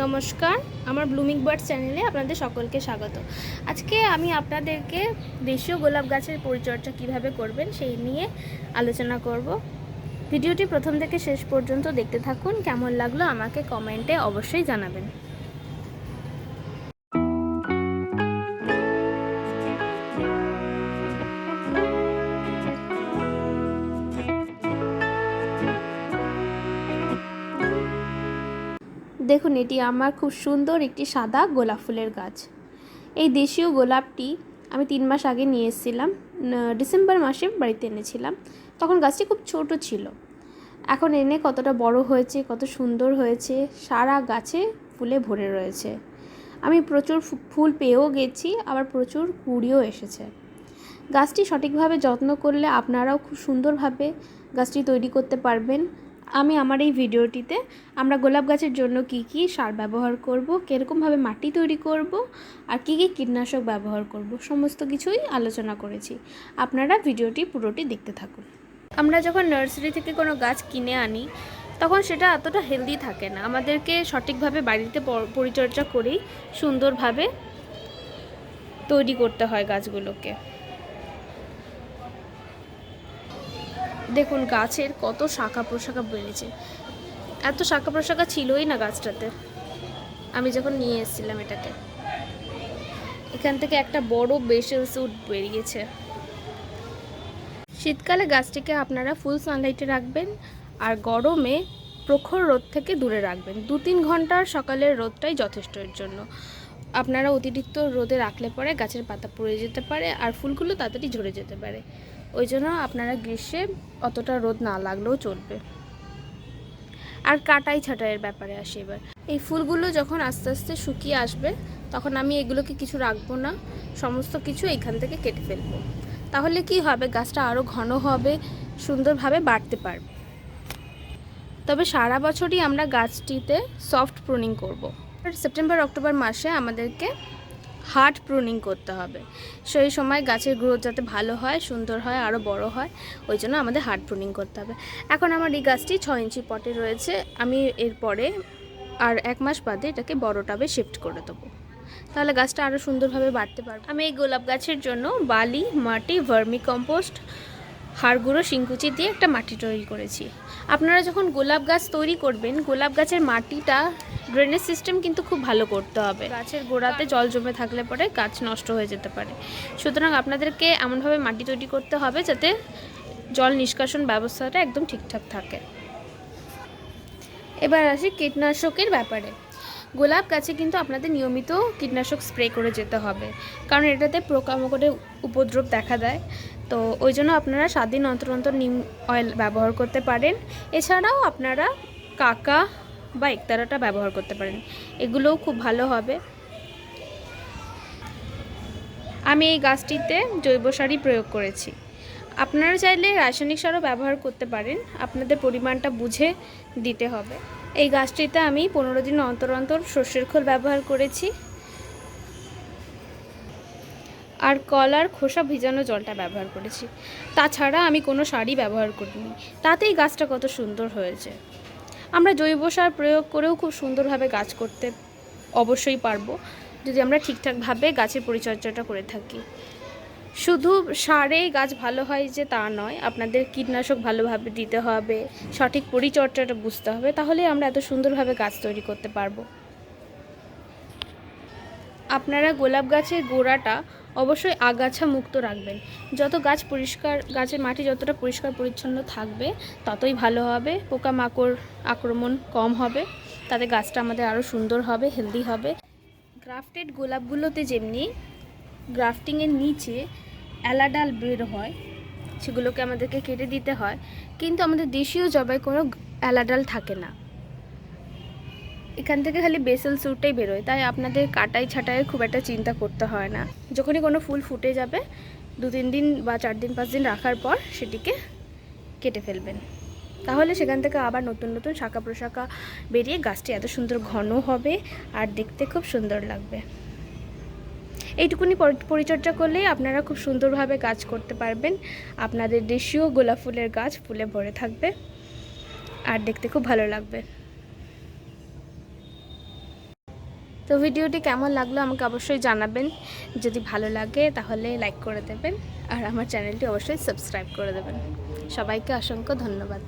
নমস্কার, আমার blooming bird চ্যানেলে আপনাদের সকলকে স্বাগত। আজকে আমি আপনাদেরকে দেশীয় গোলাপ গাছের পরিচর্যা কীভাবে করবেন সেই নিয়ে আলোচনা করব। ভিডিওটি প্রথম থেকে শেষ পর্যন্ত দেখতে থাকুন, কেমন লাগল আমাকে কমেন্টে অবশ্যই জানাবেন। দেখুন, এটি আমার খুব সুন্দর একটি সাদা গোলাপ ফুলের গাছ। এই দেশীয় গোলাপটি আমি তিন মাস আগে নিয়ে এসেছিলাম ডিসেম্বর মাসে বাড়িতে এনেছিলাম। তখন গাছটি খুব ছোট ছিল। এখন এনে কতটা বড় হয়েছে, কত সুন্দর হয়েছে, সারা গাছে ফুলে ভরে রয়েছে। আমি প্রচুর ফুল পেয়েও গেছি, আবার প্রচুর কুড়িও এসেছে। গাছটি সঠিকভাবে যত্ন করলে আপনারাও খুব সুন্দরভাবে গাছটি তৈরি করতে পারবেন। আমি আমার এই ভিডিওটিতে আমরা গোলাপ গাছের জন্য কি কি সার ব্যবহার করব, কীরকমভাবে মাটি তৈরি করব, আর কি কি কীটনাশক ব্যবহার করব, সমস্ত কিছুই আলোচনা করেছি। আপনারা ভিডিওটি পুরোটি দেখতে থাকুন। আমরা যখন নার্সারি থেকে কোনো গাছ কিনে আনি, তখন সেটা এতটা হেলদি থাকে না। আমাদেরকে সঠিকভাবে বাড়িতে পরিচর্যা করেই সুন্দরভাবে তৈরি করতে হয় গাছগুলোকে। দেখুন, গাছের কত শাখা প্রশাখা বেড়েছে। এত শাখা প্রশাখা ছিলই না গাছটাতে। আমি যখন নিয়ে এসেছিলাম এটাকে, এখান থেকে একটা বড় বেসেল স্যুট বেরিয়েছে। শীতকালে গাছটিকে আপনারা ফুল সানলাইটে রাখবেন আর গরমে প্রখর রোদ থেকে দূরে রাখবেন। দু তিন ঘণ্টার সকালের রোদটাই যথেষ্ট এর জন্য। আপনারা অতিরিক্ত রোদে রাখলে পরে গাছের পাতা পড়ে যেতে পারে আর ফুলগুলো তাড়াতাড়ি ঝরে যেতে পারে। ওই জন্য আপনারা গ্রীষ্মে অতটা রোদ না লাগলেও চলবে। আর কাটাই ছাটাইয়ের ব্যাপারে আসি এবার। এই ফুলগুলো যখন আস্তে আস্তে শুকিয়ে আসবে, তখন আমি এগুলোকে কিছু রাখব না, সমস্ত কিছু এইখান থেকে কেটে ফেলব। তাহলে কি হবে? গাছটা আরও ঘন হবে, সুন্দরভাবে বাড়তে পারবে। তবে সারা বছরই আমরা গাছটিতে সফট প্রুনিং করব। সেপ্টেম্বর, অক্টোবর মাসে আমাদেরকে হার্ড প্রুনিং করতে হবে। সেই সময় গাছের গ্রোথ যাতে ভালো হয়, সুন্দর হয় আরও বড় হয়, ওই জন্য আমাদের হার্ড প্রুনিং করতে হবে। এখন আমার এই গাছটি ছ ইঞ্চি পটে রয়েছে, আমি এরপরে আর এক মাস বাদে এটাকে বড় টাবে শিফট করে দেবো। তাহলে গাছটা আরও সুন্দরভাবে বাড়তে পারবে। আমি এই গোলাপ গাছের জন্য বালি, মাটি, ভার্মি কম্পোস্ট হাড় গুঁড়ো শিংকুচি দিয়ে একটা মাটি তৈরি করেছি। আপনারা যখন গোলাপ গাছ তৈরি করবেন, গোলাপ গাছের মাটিটা ড্রেনেজ সিস্টেম কিন্তু খুব ভালো করতে হবে। গাছের গোড়াতে জল জমে থাকলে পরে গাছ নষ্ট হয়ে যেতে পারে। সুতরাং আপনাদেরকে এমনভাবে মাটি তৈরি করতে হবে যাতে জল নিষ্কাশন ব্যবস্থাটা একদম ঠিকঠাক থাকে। এবার আসি কীটনাশকের ব্যাপারে। গোলাপ গাছে কিন্তু আপনাদের নিয়মিত কীটনাশক স্প্রে করে যেতে হবে। কারণ এটাতে পোকামাকড়ের উপদ্রব দেখা দেয়। তো ওই জন্য আপনারা সাত দিন অন্তর অন্তর নিম অয়েল ব্যবহার করতে পারেন। এছাড়াও আপনারা কাকা বা একতারাটা ব্যবহার করতে পারেন। এগুলোও খুব ভালো হবে। আমি এই গাছটিতে জৈব সারই প্রয়োগ করেছি। আপনারা চাইলে রাসায়নিক সারও ব্যবহার করতে পারেন। আপনাদের পরিমাণটা বুঝে দিতে হবে। এই গাছটিতে আমি পনেরো দিন অন্তর অন্তর সর্ষের খোল ব্যবহার করেছি। আর কলার খোসা ভিজানো জলটা ব্যবহার করেছি। তাছাড়া আমি কোনো সারই ব্যবহার করিনি। তাতেই গাছটা কত সুন্দর হয়েছে। আমরা জৈব সার প্রয়োগ করেও খুব সুন্দরভাবে গাছ করতে অবশ্যই পারব, যদি আমরা ঠিকঠাকভাবে গাছের পরিচর্যাটা করে থাকি। শুধু সারেই গাছ ভালো হয় যে তা নয়, আপনাদের কীটনাশক ভালোভাবে দিতে হবে, সঠিক পরিচর্যাটা বুঝতে হবে, তাহলে আমরা এত সুন্দরভাবে গাছ তৈরি করতে পারব। আপনারা গোলাপ গাছের গোড়াটা অবশ্যই আগাছা মুক্ত রাখবেন। যত গাছ পরিষ্কার, গাছের মাটি যতটা পরিষ্কার পরিচ্ছন্ন থাকবে, ততই ভালো হবে। পোকামাকড় আক্রমণ কম হবে। তাতে গাছটা আমাদের আরও সুন্দর হবে হেলদি হবে। গ্রাফটেড গোলাপগুলোতে যেমনি গ্রাফটিংয়ের নিচে অ্যালাডাল বের হয়, সেগুলোকে আমাদেরকে কেটে দিতে হয়। কিন্তু আমাদের দেশীয় জবাই কোনো অ্যালাডাল থাকে না। এখান থেকে খালি বেসেল স্যুটটাই বেরোয়, তাই আপনাদের কাটাই ছাটাই খুব একটা চিন্তা করতে হয় না। যখনই কোনো ফুল ফুটে যাবে, দু তিন দিন বা চার দিন, পাঁচ দিন রাখার পর সেটিকে কেটে ফেলবেন। তাহলে সেখান থেকে আবার নতুন নতুন শাখা প্রশাখা বেরিয়ে গাছটি এত সুন্দর ঘন হবে আর দেখতে খুব সুন্দর লাগবে। এইটুকুনি পরিচর্যা করলেই আপনারা খুব সুন্দরভাবে গাছ করতে পারবেন। আপনাদের দেশীয় গোলাপ ফুলের গাছ ফুলে ভরে থাকবে আর দেখতে খুব ভালো লাগবে। তো ভিডিওটি কেমন লাগল আমাকে অবশ্যই জানাবেন। যদি ভালো লাগে তাহলে লাইক করে দেবেন। আর আমার চ্যানেলটি অবশ্যই সাবস্ক্রাইব করে দেবেন। সবাইকে অসংখ্য ধন্যবাদ।